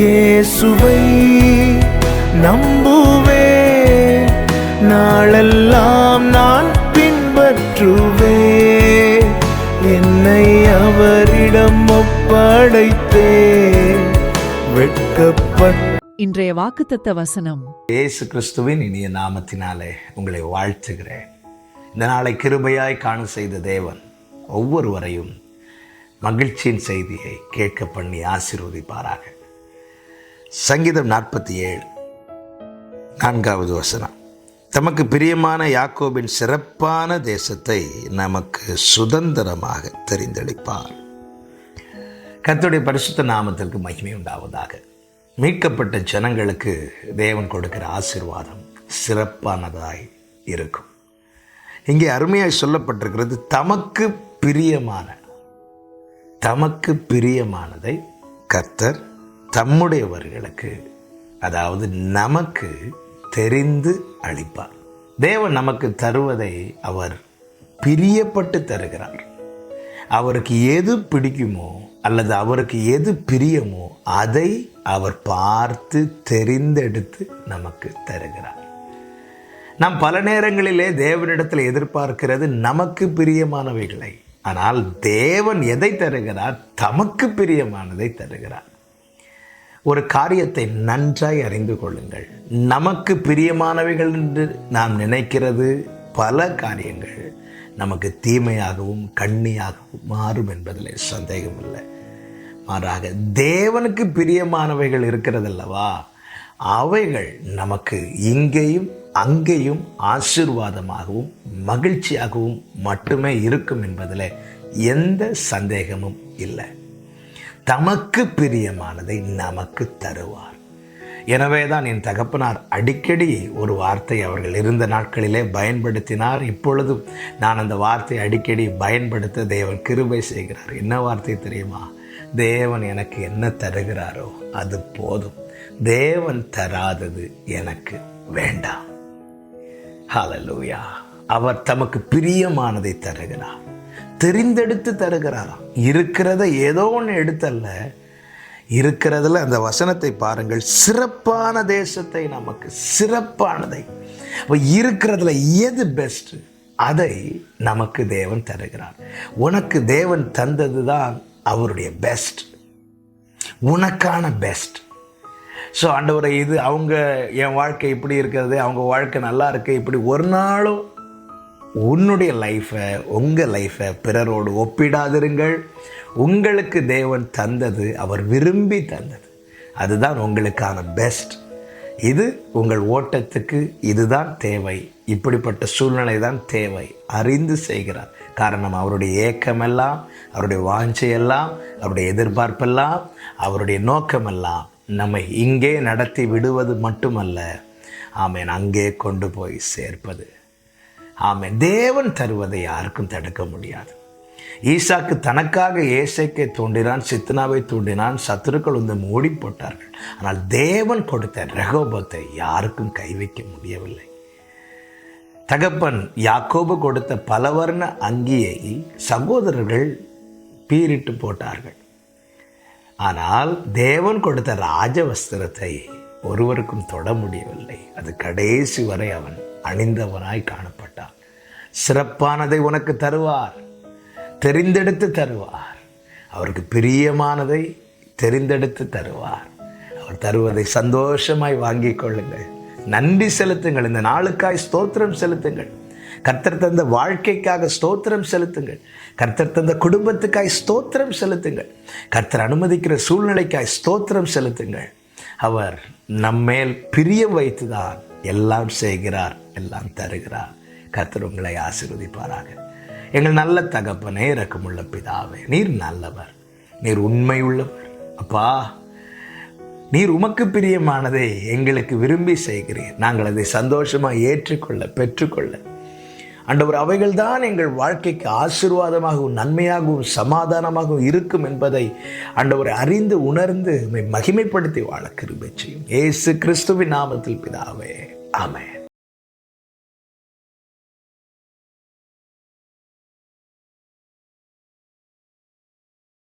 இயேசுவை நம்புவேன் நாளெல்லாம் நான் பின்பற்றுவேன் என்னை அவரிடம் ஒப்படைத்தேன். வெட்கப்பட்ட இன்றைய வாக்குத்தத்த வசனம். இயேசு கிறிஸ்துவின் இனிய நாமத்தினாலே உங்களை வாழ்த்துகிறேன். இந்த நாளை கிருபையாய் காண செய்த தேவன் ஒவ்வொருவரையும் மகிழ்ச்சியின் செய்தியை கேட்க பண்ணி ஆசீர்வதிப்பாராக. சங்கீதம் நாற்பத்தி ஏழு. நான்காவது வசனம். தமக்கு பிரியமான யாக்கோபின் சிறப்பான தேசத்தை நமக்கு சுதந்திரமாக தெரிந்தளிப்பார். கத்துடைய பரிசுத்த நாமத்திற்கு மகிமை உண்டாவதாக. மீட்கப்பட்ட ஜனங்களுக்கு தேவன் கொடுக்கிற ஆசீர்வாதம் சிறப்பானதாய் இருக்கும். இங்கே அருமையாக சொல்லப்பட்டிருக்கிறது தமக்கு பிரியமான தமக்கு பிரியமானதை கர்த்தர் தம்முடையவர்களுக்கு அதாவது நமக்கு தெரிந்து அளிப்பார். தேவன் நமக்கு தருவதை அவர் பிரியப்பட்டு தருகிறார். அவருக்கு எது பிடிக்குமோ அல்லது அவருக்கு எது பிரியமோ அதை அவர் பார்த்து தெரிந்தெடுத்து நமக்கு தருகிறார். நாம் பல நேரங்களிலே தேவனிடத்தில் எதிர்பார்க்கிறது நமக்கு பிரியமானவைகளை. ஆனால் தேவன் எதை தருகிறார்? தமக்கு பிரியமானதை தருகிறார். ஒரு காரியத்தை நன்றாய் அறிந்து கொள்ளுங்கள். நமக்கு பிரியமானவைகள் என்று நாம் நினைக்கிறது பல காரியங்கள். நமக்கு தீமையாகவும் கண்ணியாகவும் மாறும் என்பதில் சந்தேகம் இல்லை மாறாக தேவனுக்கு பிரியமானவைகள் இருக்கிறதல்லவா? அவைகள் நமக்கு இங்கேயும் அங்கேயும் ஆசீர்வாதமாகவும் மகிழ்ச்சியாகவும் மட்டுமே இருக்கும் என்பதில் எந்த சந்தேகமும் இல்லை. தமக்கு பிரியமானதை நமக்கு தருவார். எனவே தான் என் தகப்பனார் அடிக்கடி ஒரு வார்த்தை அவர்கள் இருந்த நாட்களிலே பயன்படுத்தினார். இப்பொழுதும் நான் அந்த வார்த்தையை அடிக்கடி பயன்படுத்த தேவன் கிருபை செய்கிறார். என்ன வார்த்தை தெரியுமா? தேவன் எனக்கு என்ன தருகிறாரோ அது போதும். தேவன் தராதது எனக்கு வேண்டாம். ஹலலூயா அவர் தமக்கு பிரியமானதை தருகிறார். தெரிந்தெடுத்து தருகிறாராம் இருக்கிறத ஏதோ ஒன்று எடுத்தல்ல. இருக்கிறதுல அந்த வசனத்தை பாருங்கள். சிறப்பான தேசத்தை நமக்கு சிறப்பானதை. இப்போ இருக்கிறதுல எது பெஸ்ட் அதை நமக்கு தேவன் தருகிறார். உனக்கு தேவன் தந்தது தான் அவருடைய பெஸ்ட் உனக்கான பெஸ்ட் ஸோ ஆண்டவரை இது அவங்க என் வாழ்க்கை இப்படி இருக்கிறது அவங்க வாழ்க்கை நல்லா இருக்கு இப்படி ஒரு நாளும் உன்னுடைய லைஃப்பை உங்கள் லைஃப்பை பிறரோடு ஒப்பிடாதிருங்கள். உங்களுக்கு தேவன் தந்தது அவர் விரும்பி தந்தது. அதுதான் உங்களுக்கான பெஸ்ட் இது உங்கள் ஓட்டத்துக்கு இதுதான் தேவை. இப்படிப்பட்ட சூழ்நிலை தான் தேவை. அறிந்து செய்கிறார். காரணம் அவருடைய ஏக்கமெல்லாம் அவருடைய வாஞ்சையெல்லாம் அவருடைய எதிர்பார்ப்பெல்லாம் அவருடைய நோக்கமெல்லாம் நம்மை இங்கே நடத்தி விடுவது மட்டுமல்ல ஆமேன் அங்கே கொண்டு போய் சேர்ப்பது. ஆமை தேவன் தருவதை யாருக்கும் தடுக்க முடியாது. ஈசாக்கு தனக்காக ஏசைக்கை தூண்டினான் சித்னாவை தூண்டினான் சத்துருக்கள் வந்து மூடி போட்டார்கள். ஆனால் தேவன் கொடுத்த ரகோபத்தை யாருக்கும் கை வைக்க முடியவில்லை. தகப்பன் யாக்கோபு கொடுத்த பலவர்ண அங்கியை சகோதரர்கள் பீரிட்டு போட்டார்கள். ஆனால் தேவன் கொடுத்த ராஜவஸ்திரத்தை ஒருவருக்கும் தொட முடியவில்லை. அது கடைசி வரை அவன் அணிந்தவனாய் காணப்பட்டார். சிறப்பானதை உனக்கு தருவார். தெரிந்தெடுத்து தருவார். அவருக்கு பிரியமானதை தெரிந்தெடுத்து தருவார். அவர் தருவதை சந்தோஷமாய் வாங்கிக் கொள்ளுங்கள். நன்றி செலுத்துங்கள். இந்த நாளுக்காய் ஸ்தோத்திரம் செலுத்துங்கள். கர்த்தர் தந்த வாழ்க்கைக்காக ஸ்தோத்திரம் செலுத்துங்கள். கர்த்தர் தந்த குடும்பத்துக்காய் ஸ்தோத்திரம் செலுத்துங்கள். கர்த்தர் அனுமதிக்கிற சூழ்நிலைக்காய் ஸ்தோத்திரம் செலுத்துங்கள். அவர் நம்மேல் பிரியம் வைத்துதான் எல்லாம் செய்கிறார் எல்லாம் தருகிறார். கத்தர் உங்களை ஆசிர்வதிப்பாராக. எங்கள் நல்ல தகப்பனே இறக்கமுள்ள பிதாவே நீர் நல்லவர். நீர் உண்மை உள்ளவர் அப்பா நீர் உமக்கு பிரியமானதை எங்களுக்கு விரும்பி செய்கிறீர். நாங்கள் அதை சந்தோஷமாக ஏற்றுக்கொள்ள பெற்றுக்கொள்ள. அன்றவர் அவைகள் தான் எங்கள் வாழ்க்கைக்கு ஆசீர்வாதமாகவும் நன்மையாகவும் சமாதானமாகவும் இருக்கும் என்பதை அண்டவர் அறிந்து உணர்ந்து மகிமைப்படுத்தி வாழ கிருபை செய்யும். ஏசு கிறிஸ்துவின் நாமத்தில் பிதாவே. ஆமென்.